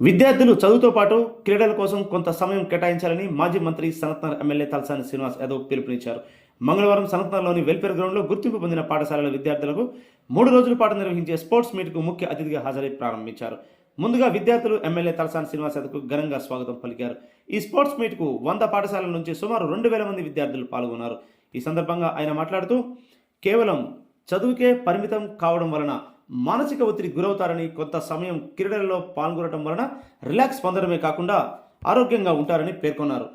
విద్యార్థులు చదువుతో పాటు క్రీడల కోసం కొంత సమయం కేటాయించాలని మాజీ మంత్రి సనత్నర్ ఎమ్మెల్యే తలసాని శ్రీనివాస్ యాదవ్ పిలుపునిచ్చారు. మంగళవారం సనత్నర్లోని వెల్ఫేర్ గ్రౌండ్లో గుర్తింపు పొందిన పాఠశాలల విద్యార్థులకు మూడు రోజుల పాటు నిర్వహించే స్పోర్ట్స్ మీట్కు ముఖ్య అతిథిగా హాజరై ప్రారంభించారు. ముందుగా విద్యార్థులు ఎమ్మెల్యే తలసాని శ్రీనివాస్ యాదవ్కు ఘనంగా స్వాగతం పలికారు. ఈ స్పోర్ట్స్ మీట్కు వంద పాఠశాలల నుంచి సుమారు రెండు వేల మంది విద్యార్థులు పాల్గొన్నారు. ఈ సందర్భంగా ఆయన మాట్లాడుతూ కేవలం చదువుకే పరిమితం కావడం వలన మానసిక ఒత్తిడి గురవుతారని కొంత సమయం క్రీడలలో పాల్గొనడం వలన రిలాక్స్ పొందడమే కాకుండా ఆరోగ్యంగా ఉంటారని పేర్కొన్నారు.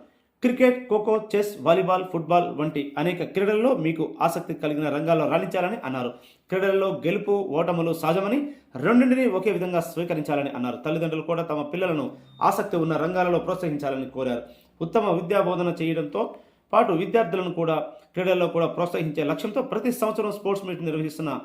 Cricket kho-kho chess volleyball football వంటి అనేక క్రీడల్లో మీకు ఆసక్తి కలిగిన రంగాల్లో రాణించాలని అన్నారు. క్రీడలలో గెలుపు ఓటములు సహజమని రెండింటినీ ఒకే విధంగా స్వీకరించాలని అన్నారు. తల్లిదండ్రులు కూడా తమ పిల్లలను ఆసక్తి ఉన్న రంగాలలో ప్రోత్సహించాలని కోరారు. ఉత్తమ విద్యా బోధన చేయడంతో పాటు విద్యార్థులను కూడా క్రీడల్లో కూడా ప్రోత్సహించే లక్ష్యంతో ప్రతి సంవత్సరం స్పోర్ట్స్ మీట్ నిర్వహిస్తున్న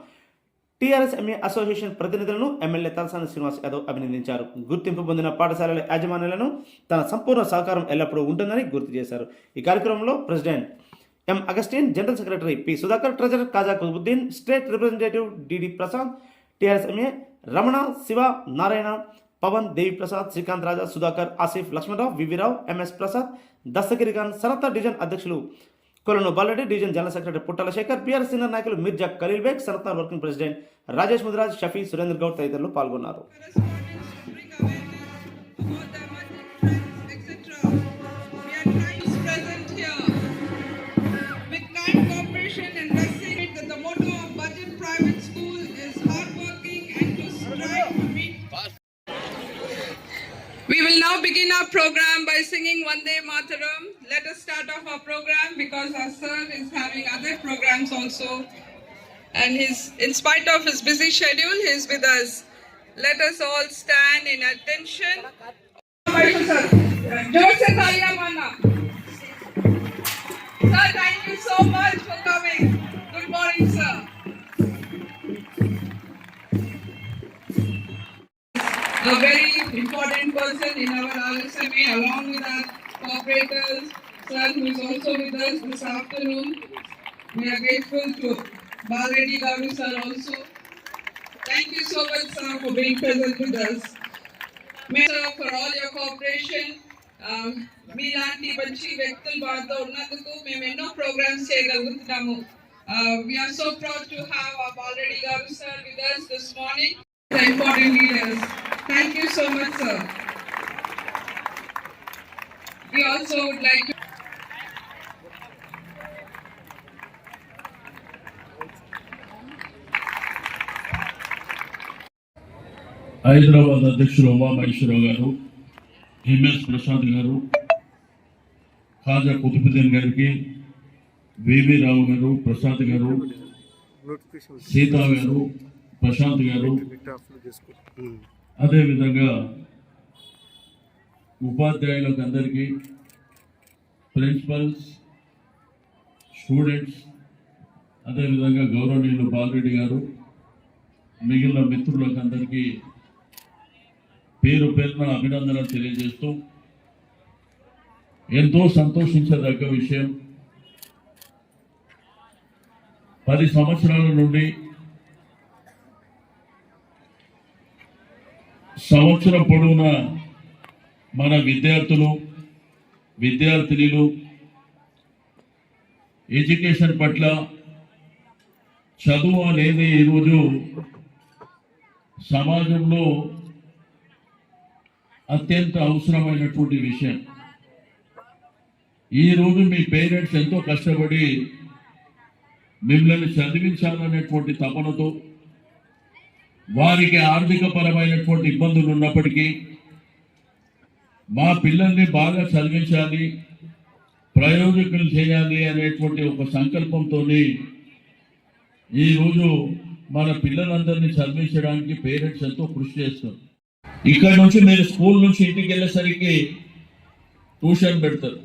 టీఆర్ఎస్ ఎంఏ అసోసియేషన్ ప్రతినిధులను ఎమ్మెల్యే తలసాని శ్రీనివాస్ యాదవ్ అభినందించారు. గుర్తింపు పొందిన పాఠశాలల యాజమాన్యాలను తన సంపూర్ణ సహకారం ఎల్లప్పుడూ ఉంటుందని గుర్తు చేశారు. ఈ కార్యక్రమంలో president M Augustine general secretary P Sudhakar treasurer కాజా Qutbuddin state representative DD Prasad TRS MA Ramana Shiva Narayana Pawan దేవి ప్రసాద్ శ్రీకాంత్ రాజా సుధాకర్ ఆసిఫ్ లక్ష్మణరావు వివిరావు ఎంఎస్ ప్రసాద్ దస్తగిరి ఖాన్ సనత డివిజన్ అధ్యక్షులు కొలను Bala Reddy division general secretary పుట్టల Shekhar BR senior నాయకులు మిర్జా ఖలీల్ బేగ్ సనత్నార్ వర్కింగ్ ప్రెసిడెంట్ రాజేష్ ముదిరాజ్ షఫీ సురేంద్ర గౌడ్ తదితరులు పాల్గొన్నారు We will now begin our program by singing Vande Mataram. Let us start off our program because our sir is having other programs also. And his, in spite of his busy schedule, he is with us. Let us all stand in attention. Joseph Ayamana. Sir, thank you so much for coming. Good morning, sir. A very important person in our RSMA along with our cooperators, sir who is also with us this afternoon. We are grateful to Balreddy Garu sir also. Thank you so much sir for being present with us. May sir for all your cooperation. Um, మీలాంటి మంచి వ్యక్తులు మాతో ఉన్నందుకు మేము ఎన్నో programmes చేయగలుగుతున్నాము we're so proud to have already గారు sir with us this morning the important leaders thank you so much sir we also would like to Hyderabad అధ్యక్షుడు ఉమామహేశ్వరరావు గారు ఎంఎస్ ప్రసాద్ గారు ఖాజా కుతుబుద్దీన్ గారికి వివి రావు గారు ప్రసాద్ గారు సీతా గారు ప్రశాంత్ గారు. అదేవిధంగా ఉపాధ్యాయులకు అందరికీ ప్రిన్సిపల్స్ స్టూడెంట్స్ అదేవిధంగా గౌరవనీయులు బాలరెడ్డి గారు మిగిలిన మిత్రులకు అందరికీ పేరు పేరున అభినందనలు తెలియజేస్తూ ఎంతో సంతోషించదగ్గ విషయం. పది సంవత్సరాల నుండి సంవత్సరం పొడవున మన విద్యార్థులు విద్యార్థినిలు ఎడ్యుకేషన్ పట్ల చదువు అనేది ఈరోజు సమాజంలో అత్యంత అవసరమైనటువంటి విషయం. ఈరోజు మీ పేరెంట్స్ ఎంతో కష్టపడి మిమ్మల్ని చదివించాలనేటువంటి తపనతో వారికి ఆర్థిక పరమైనటువంటి ఇబ్బందులు ఉన్నప్పటికీ మా పిల్లల్ని బాగా చదివించాలి ప్రయోజకులు చేయాలి అనేటువంటి ఒక సంకల్పంతో ఈరోజు మన పిల్లలందరినీ చదివించడానికి పేరెంట్స్ ఎంతో కృషి చేస్తారు ఇక్కడ నుంచి మీరు స్కూల్ నుంచి ఇంటికి వెళ్ళేసరికి ట్యూషన్ పెడతారు.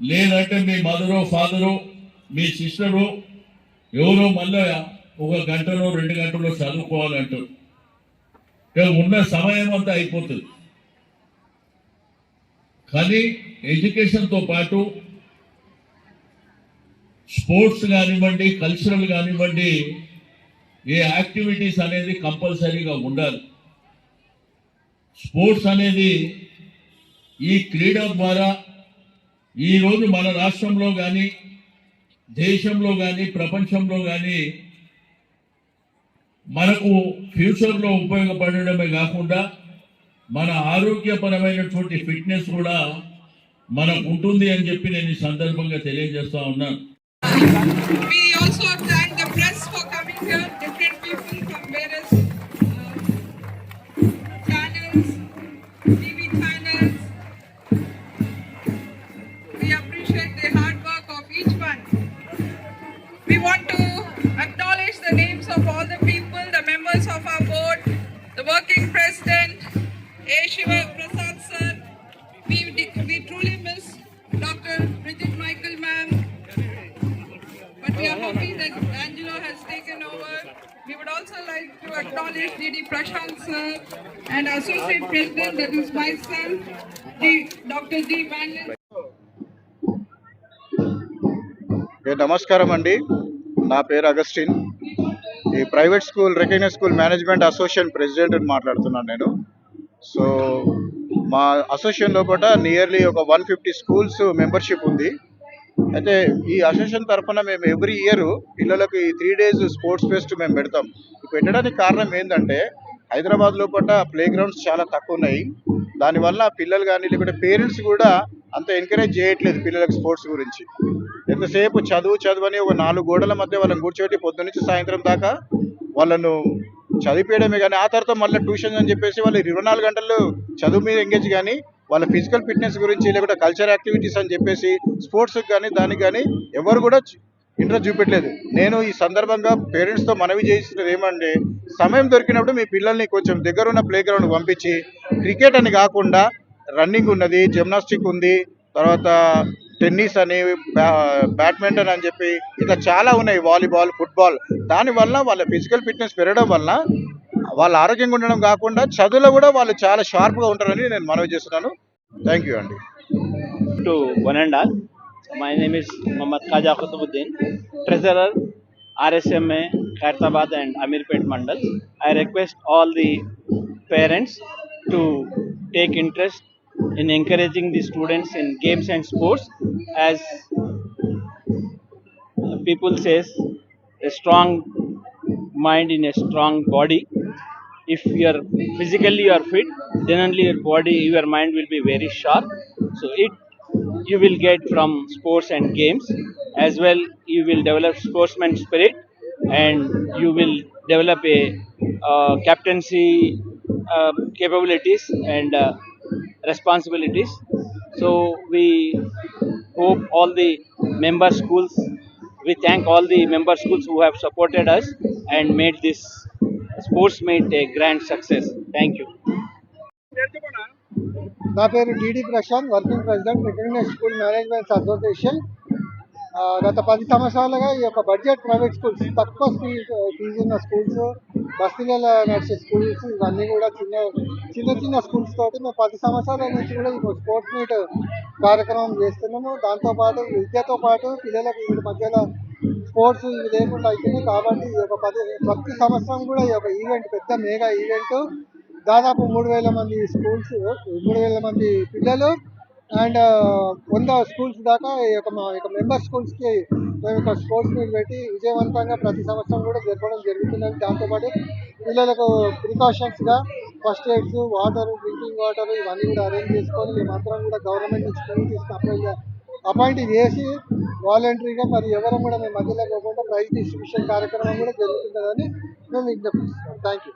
లేదంటే మీ మదరు ఫాదరు మీ సిస్టరు ఎవరో మళ్ళీ ఒక గంటలో రెండు గంటలో చదువుకోవాలంటారు. ఇక ఉన్న సమయం అంతా అయిపోతుంది. కానీ ఎడ్యుకేషన్తో పాటు స్పోర్ట్స్ కానివ్వండి కల్చరల్ కానివ్వండి ఏ యాక్టివిటీస్ అనేది కంపల్సరీగా ఉండాలి. స్పోర్ట్స్ అనేది ఈ క్రీడ ద్వారా ఈరోజు మన రాష్ట్రంలో కానీ దేశంలో కానీ ప్రపంచంలో కానీ మనకు ఫ్యూచర్లో ఉపయోగపడడమే కాకుండా మన ఆరోగ్యపరమైనటువంటి ఫిట్నెస్ కూడా మనకు ఉంటుంది అని చెప్పి నేను ఈ సందర్భంగా తెలియజేస్తా ఉన్నాను. Sir and Associate President, that is myself, D. Dr. D. Vanlin. నమస్కారం అండి నా పేరు అగస్టిన్ ఈ private school recognised school management association president అని మాట్లాడుతున్నాను నేను సో మా అసోసియేషన్ లోపల నియర్లీ ఒక వన్ ఫిఫ్టీ స్కూల్స్ మెంబర్షిప్ ఉంది అయితే ఈ అసోసియేషన్ తరఫున మేము ఎవ్రీ ఇయర్ పిల్లలకు ఈ త్రీ డేస్ స్పోర్ట్స్ ఫెస్ట్ మేము పెడతాం పెట్టడానికి కారణం ఏంటంటే హైదరాబాద్ లోపల ప్లే గ్రౌండ్స్ చాలా తక్కువ ఉన్నాయి. దానివల్ల పిల్లలు కానీ లేకుంటే పేరెంట్స్ కూడా అంత ఎంకరేజ్ చేయట్లేదు పిల్లలకు స్పోర్ట్స్ గురించి. ఎంతసేపు చదువు చదువు అని ఒక నాలుగు గోడల మధ్య వాళ్ళని కూర్చోబెట్టి పొద్దు నుంచి సాయంత్రం దాకా వాళ్ళను చదివేయడమే కానీ ఆ తర్వాత మళ్ళీ ట్యూషన్ అని చెప్పేసి వాళ్ళు ఇరవై నాలుగు గంటలు చదువు మీద ఎంగేజ్ కానీ వాళ్ళ ఫిజికల్ ఫిట్నెస్ గురించి లేకుంటే కల్చర్ యాక్టివిటీస్ అని చెప్పేసి స్పోర్ట్స్కి కానీ దానికి కానీ ఎవరు కూడా ఇంట్రెస్ట్ చూపెట్టలేదు. నేను ఈ సందర్భంగా పేరెంట్స్తో మనవి చేస్తున్నది ఏమంటే సమయం దొరికినప్పుడు మీ పిల్లల్ని కొంచెం దగ్గరున్న ప్లే గ్రౌండ్ పంపించి క్రికెట్ అని కాకుండా రన్నింగ్ ఉన్నది జిమ్నాస్టిక్ ఉంది తర్వాత టెన్నిస్ అని బ్యాడ్మింటన్ అని చెప్పి ఇట్లా చాలా ఉన్నాయి వాలీబాల్ ఫుట్బాల్. దానివల్ల వాళ్ళ ఫిజికల్ ఫిట్నెస్ పెరగడం వల్ల వాళ్ళ ఆరోగ్యంగా ఉండడం కాకుండా చదువులో కూడా వాళ్ళు చాలా షార్ప్గా ఉంటారని నేను మనవి చేస్తున్నాను. థ్యాంక్ యూ అండి. Two one and all My name is Muhammad Khaja Qutubuddin, Treasurer, RSMA, Khairtabad and Amirpet Mandal. I request all the parents to take interest in encouraging the students in games and sports. As people says a strong mind in a strong body. If you are physically you are fit then only your body your mind will be very sharp. So it you will get from sports and games as well you will develop sportsman spirit and you will develop a uh, captaincy uh, capabilities and uh, responsibilities. So we hope all the member schools we thank all the member schools who have supported us and made this sports meet a grand success. Thank you నా పేరు DD Prashanth working president recognised school management association. గత పది సంవత్సరాలుగా ఈ యొక్క budget private schools తక్కువ fee fee ఉన్న schools బస్తీలలో నడిచే స్కూల్స్ ఇవన్నీ కూడా చిన్న చిన్న చిన్న స్కూల్స్ తోటి మేము పది సంవత్సరాల నుంచి కూడా ఇప్పుడు స్పోర్ట్స్ మీట్ కార్యక్రమం చేస్తున్నాము. దాంతోపాటు విద్యతో పాటు పిల్లలకు వీటి మధ్యలో స్పోర్ట్స్ ఇవి లేకుండా అవుతున్నాయి కాబట్టి ఈ యొక్క పది ప్రతి సంవత్సరం కూడా ఈ యొక్క ఈవెంట్ పెద్ద మేగా ఈవెంట్ దాదాపు మూడు వేల మంది స్కూల్స్ మూడు వేల మంది పిల్లలు అండ్ వంద స్కూల్స్ దాకా ఈ యొక్క మా యొక్క మెంబర్ స్కూల్స్కి మేము ఒక స్పోర్ట్స్ మీట్ పెట్టి విజయవంతంగా ప్రతి సంవత్సరం కూడా జరపడం జరుగుతున్నది దాంతోపాటు పిల్లలకు ప్రికాషన్స్గా first aids water drinking water ఇవన్నీ కూడా అరేంజ్ చేసుకొని మేమందరం కూడా గవర్నమెంట్ నుంచి కమిటీస్కి అప్లై అపాయింట్ చేసి వాలంటరీగా మరి ఎవరు కూడా మేము మధ్యలో పోకుండా ప్రైజ్ డిస్ట్రిబ్యూషన్ కార్యక్రమం కూడా జరుగుతుందని మేము విజ్ఞప్తిస్తున్నాం థ్యాంక్ యూ